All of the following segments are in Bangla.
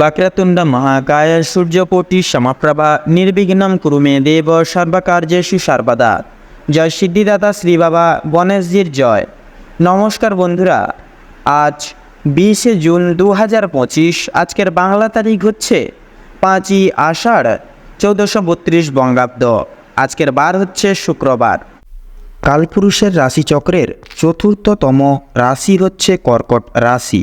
বক্রতুণ্ড মহাকায় সূর্যকোটি সমপ্রভা নির্বিঘ্নম কুরু মে দেব সর্বকার্যেষু সর্বদা জয় সিদ্ধিদাতা শ্রী বাবা গণেশজির জয়। নমস্কার বন্ধুরা, আজ বিশে জুন দু হাজার পঁচিশ, আজকের বাংলা তারিখ হচ্ছে পাঁচই আষাঢ় চৌদ্দশো বত্রিশ বঙ্গাব্দ। আজকের বার হচ্ছে শুক্রবার। কালপুরুষের রাশিচক্রের চতুর্থতম রাশি হচ্ছে কর্কট রাশি।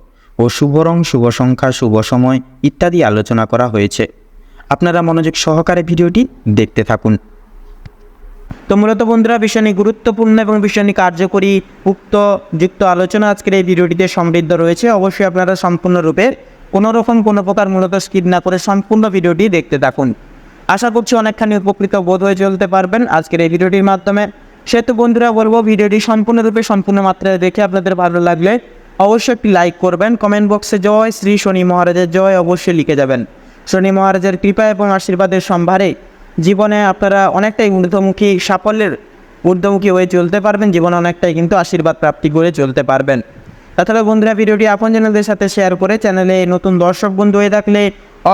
ও শুভ রং শুভ সংখ্যা শুভ সময় ইত্যাদি আলোচনা করা হয়েছে। আপনারা মনোযোগ সহকারে ভিডিওটি দেখতে থাকুন। তো মূলত বন্ধুরা ভীষণই গুরুত্বপূর্ণ এবং ভীষণই কার্যকরী, উক্ত যুক্ত আলোচনা আজকের এই ভিডিওটিতে সমৃদ্ধ রয়েছে। অবশ্যই আপনারা সম্পূর্ণরূপে কোনো রকম কোনো প্রকার মূলত স্কিপ না করে সম্পূর্ণ ভিডিওটি দেখতে থাকুন। আশা করছি অনেকখানি উপকৃত বোধ হয়ে চলতে পারবেন আজকের এই ভিডিওটির মাধ্যমে। সেহেতু বন্ধুরা, বলব ভিডিওটি সম্পূর্ণরূপে সম্পূর্ণ মাত্রায় দেখে আপনাদের ভালো লাগলে অবশ্যই একটি লাইক করবেন। কমেন্ট বক্সে জয়। শ্রী শনি মহারাজের জয় অবশ্যই লিখে যাবেন। শনি মহারাজের কৃপা এবং আশীর্বাদের সম্ভারে জীবনে আপনারা অনেকটাই ঊর্ধ্বমুখী সাফল্যের ঊর্ধ্বমুখী হয়ে চলতে পারবেন। জীবনে অনেকটাই কিন্তু আশীর্বাদ প্রাপ্তি করে চলতে পারবেন। তাছাড়া বন্ধুরা, ভিডিওটি আপন জনদের সাথে শেয়ার করে চ্যানেলে নতুন দর্শক বন্ধু হয়ে থাকলে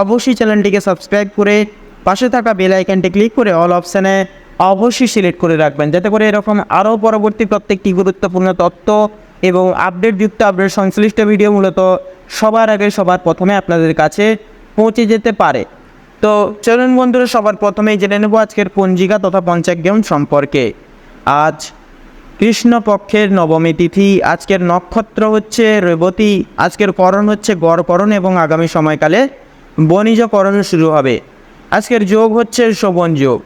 অবশ্যই চ্যানেলটিকে সাবস্ক্রাইব করে পাশে থাকা বেল আইকনটি ক্লিক করে অল অপশানে অবশ্যই সিলেক্ট করে রাখবেন। যাতে করে এরকম আরও পরবর্তী প্রত্যেকটি গুরুত্বপূর্ণ তথ্য এবং আপডেটযুক্ত আপডেট সংশ্লিষ্ট ভিডিও মূলত সবার আগে সবার প্রথমে আপনাদের কাছে পৌঁছে যেতে পারে। তো চলুন বন্ধুরা, সবার প্রথমেই জেনে নেব আজকের পঞ্জিকা তথা পঞ্চাগ্রাম সম্পর্কে। আজ কৃষ্ণপক্ষের নবমী তিথি, আজকের নক্ষত্র হচ্ছে রেবতী, আজকের করণ হচ্ছে গড়করণ এবং আগামী সময়কালে বণিজকরণ শুরু হবে। আজকের যোগ হচ্ছে শোভন যোগ।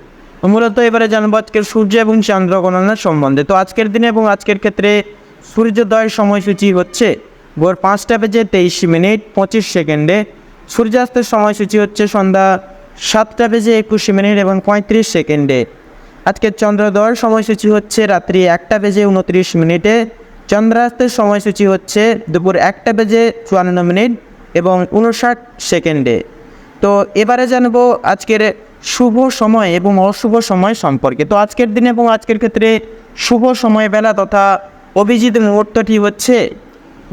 মূলত এবারে জানব আজকের সূর্য এবং চন্দ্র গণনার সম্বন্ধে। তো আজকের দিনে এবং আজকের ক্ষেত্রে সূর্যোদয়ের সময়সূচি হচ্ছে ভোর পাঁচটা বেজে তেইশ মিনিট পঁচিশ সেকেন্ডে। সূর্যাস্তের সময়সূচি হচ্ছে সন্ধ্যা সাতটা বেজে একুশ মিনিট এবং পঁয়ত্রিশ সেকেন্ডে। আজকের চন্দ্রোদয়ের সময়সূচি হচ্ছে রাত্রি একটা বেজে উনত্রিশ মিনিটে। চন্দ্রাস্তের সময়সূচি হচ্ছে দুপুর একটা বেজে চুয়ান্ন মিনিট এবং উনষাট সেকেন্ডে। তো এবারে জানব আজকের শুভ সময় এবং অশুভ সময় সম্পর্কে। তো আজকের দিনে এবং আজকের ক্ষেত্রে শুভ সময় বেলা তথা অভিজিৎ মুহূর্তটি হচ্ছে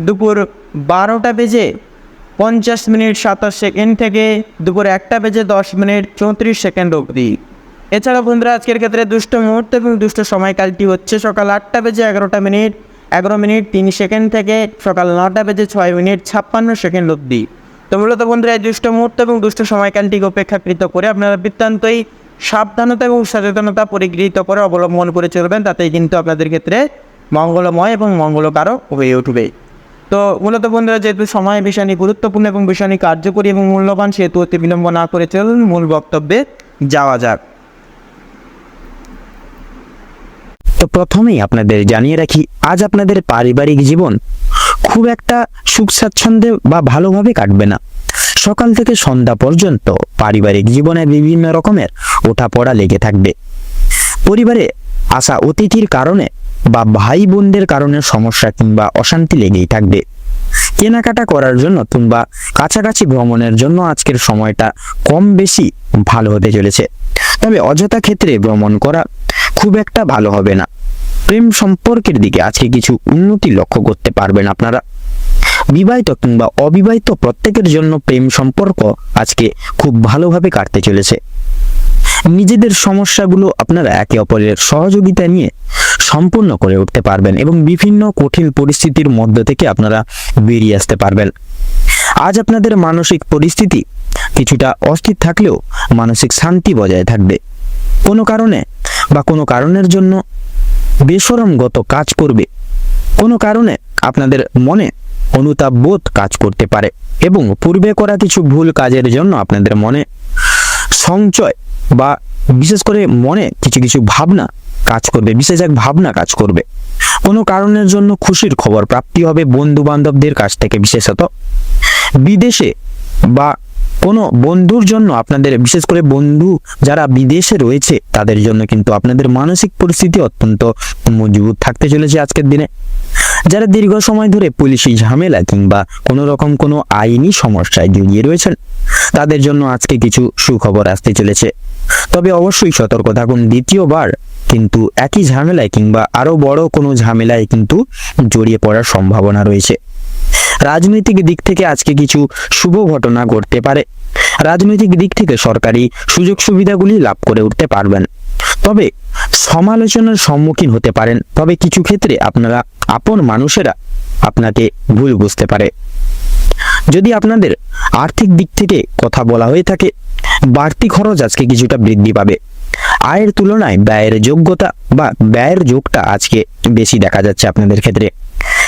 দুপুর বারোটা বেজে পঞ্চাশ মিনিট সাতাশ সেকেন্ড থেকে দুপুর একটা বেজে দশ মিনিট চৌত্রিশ সেকেন্ড অবধি। এছাড়া বন্ধুরা, আজকের ক্ষেত্রে দুষ্ট মুহূর্ত এবং দুষ্ট সময়কালটি হচ্ছে সকাল আটটা বেজে এগারোটা মিনিট, এগারো মিনিট তিন সেকেন্ড থেকে সকাল নটা বেজে ছয় মিনিট ছাপ্পান্ন সেকেন্ড অবধি। তো মূলত বন্ধুরা, এই দুষ্ট মুহূর্ত এবং দুষ্ট সময়কালটিকে উপেক্ষাকৃত করে আপনারা বৃত্তান্তই সাবধানতা এবং সচেতনতা পরিগৃহীত করে অবলম্বন করে চলবেন, তাতেই কিন্তু আপনাদের ক্ষেত্রে মঙ্গলময় এবং মঙ্গলকারক হয়ে উঠবে তো মূলত বন্ধুরা, যেহেতু সময় ভীষণই গুরুত্বপূর্ণ এবং ভীষণই কার্যকরী এবং মূল্যবান, সেহেতু অতি বিলম্ব না করে চলুন মূল বক্তব্যে যাওয়া যাক। তো প্রথমেই আপনাদের জানিয়ে রাখি, আজ আপনাদের পারিবারিক জীবন খুব একটা সুখ স্বাচ্ছন্দ্যে বা ভালোভাবে কাটবে না। সকাল থেকে সন্ধ্যা পর্যন্ত পারিবারিক জীবনে বিভিন্ন রকমের ওঠাপড়া লেগে থাকবে। পরিবারে আসা অতিথির কারণে বা ভাই বোনদের কারণে সমস্যা কিংবা অশান্তি লেগেই থাকবে। কেনাকাটা করার জন্য কিংবা কাছাকাছি ভ্রমণের জন্য আজকের সময়টা কম বেশি ভালো হতে চলেছে। তবে অযথা ক্ষেত্রে ভ্রমণ করা খুব একটা ভালো হবে না। প্রেম সম্পর্কের দিকে আজকে কিছু উন্নতি লক্ষ্য করতে পারবেন আপনারা। বিবাহিত কিংবা অবিবাহিত প্রত্যেকের জন্য প্রেম সম্পর্ক আজকে খুব ভালোভাবে কাটতে চলেছে। নিজেদের সমস্যাগুলো আপনারা একে অপরের সহযোগিতা নিয়ে সম্পূর্ণ করে উঠতে পারবেন এবং বিভিন্ন কঠিন পরিস্থিতির মধ্য থেকে আপনারা বেরিয়ে আসতে পারবেন। আজ আপনাদের মানসিক পরিস্থিতি কিছুটা অস্থির থাকলেও মানসিক শান্তি বজায় থাকবে। কোনো কারণে বা কোনো কারণের জন্য বেসরমগত কাজ করবে। কোনো কারণে আপনাদের মনে অনুতাপ বোধ কাজ করতে পারে এবং পূর্বে করা কিছু ভুল কাজের জন্য আপনাদের মনে সঞ্চয় বা বিশেষ করে মনে কিছু কিছু ভাবনা কাজ করবে, বিশেষ এক ভাবনা কাজ করবে। কোনো কারণের জন্য খুশির খবর প্রাপ্তি হবে বন্ধু বান্ধবদের কাছ থেকে বিশেষত। বিদেশে বা কোনো বন্ধুর জন্য আপনাদের, বিশেষ করে বন্ধু যারা বিদেশে রয়েছে, তাদের জন্য কিন্তু আপনাদের মানসিক পরিস্থিতি অত্যন্ত মজবুত থাকতে চলেছে আজকের দিনে। যারা দীর্ঘ সময় ধরে পুলিশি ঝামেলা কিংবা কোনো রকম কোনো আইনি সমস্যায় জড়িয়ে রয়েছেন, তাদের জন্য আজকে কিছু সুখবর আসতে চলেছে। তবে অবশ্যই সতর্ক থাকুন, দ্বিতীয়বার কিন্তু একই ঝামেলায় কিংবা আরও বড় কোনো ঝামেলায় কিন্তু জড়িয়ে পড়ার সম্ভাবনা রয়েছে। রাজনৈতিক দিক থেকে আজকে কিছু শুভ ঘটনা ঘটতে পারে। রাজনৈতিক দিক থেকে সরকারি সুযোগ সুবিধাগুলি লাভ করে উঠতে পারবেন। তবে সমালোচনার সম্মুখীন হতে পারেন। তবে কিছু ক্ষেত্রে আপনারা, আপন মানুষেরা আপনাকে ভুল বুঝতে পারে। যদি আপনাদের আর্থিক দিক থেকে কথা বলা হয়ে থাকে, বাড়তি খরচ আজকে কিছুটা বৃদ্ধি পাবে। আয়ের তুলনায় ব্যয়ের যোগ্যতা বা ব্যয়ের যোগটা আজকে বেশি দেখা যাচ্ছে আপনাদের ক্ষেত্রে।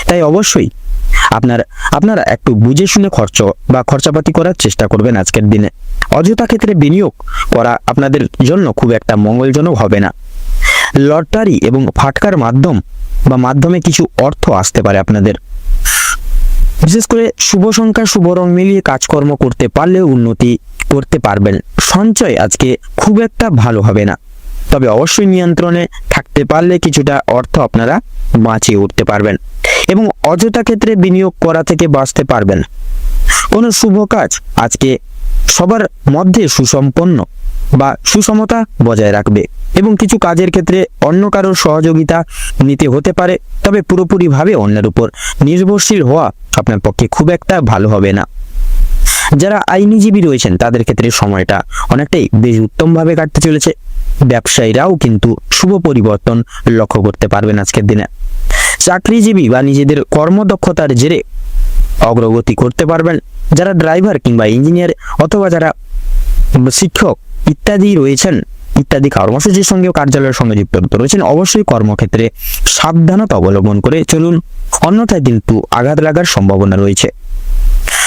তাই অবশ্যই আপনার, আপনারা একটু বুঝে শুনে খরচ বা খরচাপাতি করার চেষ্টা করবেন আজকের দিনে। অযথা ক্ষেত্রে বিনিয়োগ করা আপনাদের জন্য খুব একটা মঙ্গলজনক হবে না। লটারি এবং ফাটকার মাধ্যম বা মাধ্যমে কিছু অর্থ আসতে পারে আপনাদের। বিশেষ করে শুভ সংখ্যা, শুভ রং মিলিয়ে কাজকর্ম করতে পারলেও উন্নতি করতে পারবেন। সঞ্চয় আজকে খুব একটা ভালো হবে না। তবে অবশ্যই নিয়ন্ত্রণে থাকতে পারলে কিছুটা অর্থ আপনারা বাঁচিয়ে উঠতে পারবেন এবং অযথা ক্ষেত্রে বিনিয়োগ করা থেকে বাঁচতে পারবেন। কোনো শুভ কাজ আজকে সবার মধ্যে সুসম্পন্ন বা সুষমতা বজায় রাখবে এবং কিছু কাজের ক্ষেত্রে অন্য কারোর সহযোগিতা নিতে হতে পারে, তবে পুরোপুরিভাবে অন্যের উপর নির্ভরশীল হওয়া আপনার পক্ষে খুব একটা ভালো হবে না। যারা আইনজীবী রয়েছেন, তাদের ক্ষেত্রে সময়টা অনেকটাই বেশ উত্তমভাবে কাটতে চলেছে। ব্যবসায়ীরাও কিন্তু শুভ পরিবর্তন লক্ষ্য করতে পারবেন আজকের দিনে। চাকরিজীবী বা নিজেদের কর্মদক্ষতার জেরে অগ্রগতি করতে পারবেন। যারা ড্রাইভার কিংবা ইঞ্জিনিয়ার অথবা যারা শিক্ষক ইত্যাদি রয়েছেন, ইত্যাদি কর্মসূচির সঙ্গে কার্যালয়ের সঙ্গে যুক্ত রয়েছেন, অবশ্যই কর্মক্ষেত্রে সাবধানতা অবলম্বন করে চলুন। অন্যথায় কিন্তু আঘাত লাগার সম্ভাবনা রয়েছে।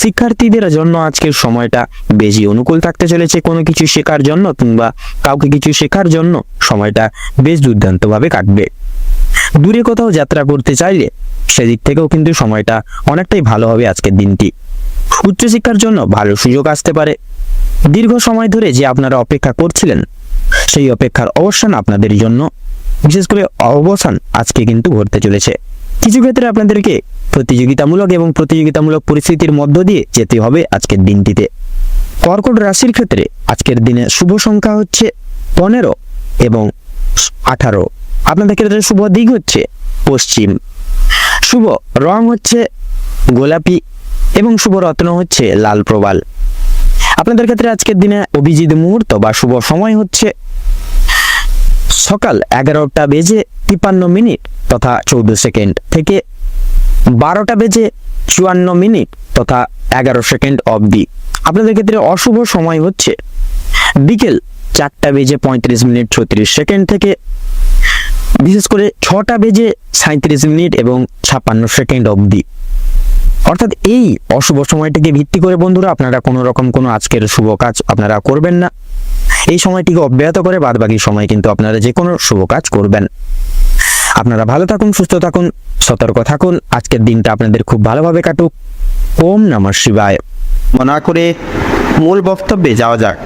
শিক্ষার্থীদের জন্য আজকের সময়টা বেশি অনুকূল থাকতে চলেছে। কোনো কিছু শেখার জন্য কিংবা কাউকে কিছু শেখার জন্য সময়টা বেশ দুর্দান্তভাবে কাটবে। দূরে কোথাও যাত্রা করতে চাইলে সেদিক থেকেও কিন্তু সময়টা অনেকটাই ভালো হবে আজকের দিনটি। উচ্চশিক্ষার জন্য ভালো সুযোগ আসতে পারে। দীর্ঘ সময় ধরে যে আপনারা অপেক্ষা করছিলেন, সেই অপেক্ষার অবসান আপনাদের জন্য। বিশেষ করে অবসান আজকে কিন্তু ঘটতে চলেছে। কিছু ক্ষেত্রে আপনাদেরকে প্রতিযোগিতামূলক এবং প্রতিযোগিতামূলক পরিস্থিতির মধ্য দিয়ে যেতে হবে আজকের দিনটিতে। কর্কট রাশির ক্ষেত্রে আজকের দিনে শুভ সংখ্যা হচ্ছে পনেরো এবং আঠারো। আপনাদের ক্ষেত্রে শুভ দিক হচ্ছে পশ্চিম। শুভ রং হচ্ছে গোলাপি এবং শুভ রত্ন হচ্ছে লাল প্রবাল। আপনাদের ক্ষেত্রে আজকের দিনে অভিজিৎ মুহূর্ত বা শুভ সময় হচ্ছে সকাল এগারোটা বেজে তিপান্ন মিনিট তথা চৌদ্দ সেকেন্ড থেকে বারোটা বেজে চুয়ান্ন মিনিট তথা এগারো সেকেন্ড অবধি। আপনাদের ক্ষেত্রে অশুভ সময় হচ্ছে বিকেল চারটা বেজে পঁয়ত্রিশ মিনিট ছত্রিশ সেকেন্ড থেকে, বিশেষ করে ছটা বেজে সাঁত্রিশ মিনিট এবং ছাপ্পান্ন সেকেন্ড অবধি। অর্থাৎ এই অশুভ সময়টিকে ভিত্তি করে বন্ধুরা আপনারা কোনো রকম কোনো আজকের শুভ কাজ আপনারা করবেন না। এই সময়টিকে অব্যাহত করে বাদ বাকি সময় কিন্তু আপনারা যে কোনো শুভ কাজ করবেন। আপনারা ভালো থাকুন, সুস্থ থাকুন। সতর্ক থাকুন। আজকের দিনটা আপনাদের খুব ভালোভাবে কাটুক। ওম নমঃ শিবায়। মনে করে মূল বক্তব্যে যাওয়া যাক।